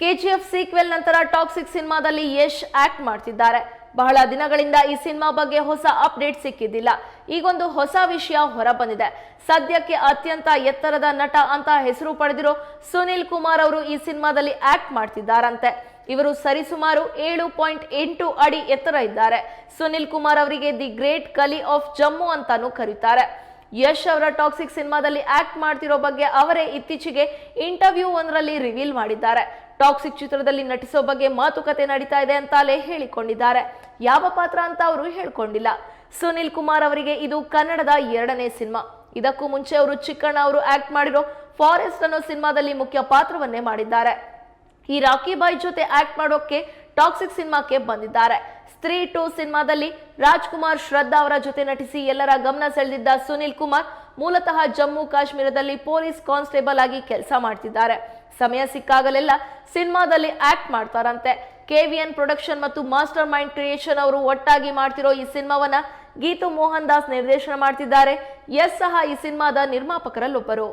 KGF sequel ನಂತರ toxic ಸಿನಿಮಾದಲ್ಲಿ Yash act ಮಾಡ್ತಿದ್ದಾರೆ. ಬಹಳ ದಿನಗಳಿಂದ ಈ ಸಿನಿಮಾ ಬಗ್ಗೆ ಹೊಸ ಅಪ್ಡೇಟ್ ಸಿಕ್ಕಿದ್ದಿಲ್ಲ. ಈಗೊಂದು ಹೊಸ ವಿಷಯ ಹೊರಬಂದಿದೆ. ಸದ್ಯಕ್ಕೆ ಅತ್ಯಂತ ಎತ್ತರದ ನಟ ಅಂತ ಹೆಸರು ಪಡೆದಿರೋ ಸುನಿಲ್ ಕುಮಾರ್ ಅವರು ಈ ಸಿನಿಮಾದಲ್ಲಿ ಆಕ್ಟ್ ಮಾಡ್ತಿದ್ದಾರಂತೆ. ಇವರು ಸರಿಸುಮಾರು ಏಳು ಪಾಯಿಂಟ್ ಎಂಟು ಅಡಿ ಎತ್ತರ ಇದ್ದಾರೆ. ಸುನಿಲ್ ಕುಮಾರ್ ಅವರಿಗೆ the great Khali of Jammu ಅಂತಾನೂ ಕರೀತಾರೆ. ಯಶ್ ಅವರ ಟಾಕ್ಸಿಕ್ ಸಿನಿಮಾದಲ್ಲಿ ಆಕ್ಟ್ ಮಾಡ್ತಿರೋ ಬಗ್ಗೆ ಅವರೇ ಇತ್ತೀಚೆಗೆ ಇಂಟರ್ವ್ಯೂ ಒಂದರಲ್ಲಿ ರಿವೀಲ್ ಮಾಡಿದ್ದಾರೆ. ಟಾಕ್ಸಿಕ್ ಚಿತ್ರದಲ್ಲಿ ನಟಿಸೋ ಬಗ್ಗೆ ಮಾತುಕತೆ ನಡೀತಾ ಇದೆ ಅಂತಾಲೇ ಹೇಳಿಕೊಂಡಿದ್ದಾರೆ. ಯಾವ ಪಾತ್ರ ಅಂತ ಅವರು ಹೇಳ್ಕೊಂಡಿಲ್ಲ. ಸುನಿಲ್ ಕುಮಾರ್ ಅವರಿಗೆ ಇದು ಕನ್ನಡದ ಎರಡನೇ ಸಿನಿಮಾ. ಇದಕ್ಕೂ ಮುಂಚೆ ಅವರು ಚಿಕ್ಕಣ್ಣ ಅವರು ಆಕ್ಟ್ ಮಾಡಿರೋ ಫಾರೆಸ್ಟ್ ಅನ್ನೋ ಸಿನಿಮಾದಲ್ಲಿ ಮುಖ್ಯ ಪಾತ್ರವನ್ನೇ ಮಾಡಿದ್ದಾರೆ. ಈ ರಾಕಿ ಬಾಯ್ ಜೊತೆ ಆಕ್ಟ್ ಮಾಡೋಕೆ ಟಾಕ್ಸಿಕ್ ಸಿನಿಮಾಕ್ಕೆ ಬಂದಿದ್ದಾರೆ. ಸ್ತ್ರೀ ಟು ಸಿನಿಮಾದಲ್ಲಿ ರಾಜ್ಕುಮಾರ್ ಶ್ರದ್ಧಾ ಅವರ ಜೊತೆ ನಟಿಸಿ ಎಲ್ಲರ ಗಮನ ಸೆಳೆದಿದ್ದ ಸುನಿಲ್ ಕುಮಾರ್ ಮೂಲತಃ ಜಮ್ಮು ಕಾಶ್ಮೀರದಲ್ಲಿ ಪೊಲೀಸ್ ಕಾನ್ಸ್ಟೇಬಲ್ ಆಗಿ ಕೆಲಸ ಮಾಡ್ತಿದ್ದಾರೆ. ಸಮಯ ಸಿಕ್ಕಾಗಲೆಲ್ಲ ಸಿನಿಮಾದಲ್ಲಿ ಆಕ್ಟ್ ಮಾಡ್ತಾರಂತೆ. ಕೆವಿಎನ್ ಪ್ರೊಡಕ್ಷನ್ ಮತ್ತು ಮಾಸ್ಟರ್ ಮೈಂಡ್ ಕ್ರಿಯೇಷನ್ ಅವರು ಒಟ್ಟಾಗಿ ಮಾಡ್ತಿರೋ ಈ ಸಿನಿಮಾವನ್ನ ಗೀತು ಮೋಹನ್ ದಾಸ್ ನಿರ್ದೇಶನ ಮಾಡ್ತಿದ್ದಾರೆ. ಎಸ್ ಸಹ ಈ ಸಿನಿಮಾದ ನಿರ್ಮಾಪಕರಲ್ಲೊಬ್ಬರು.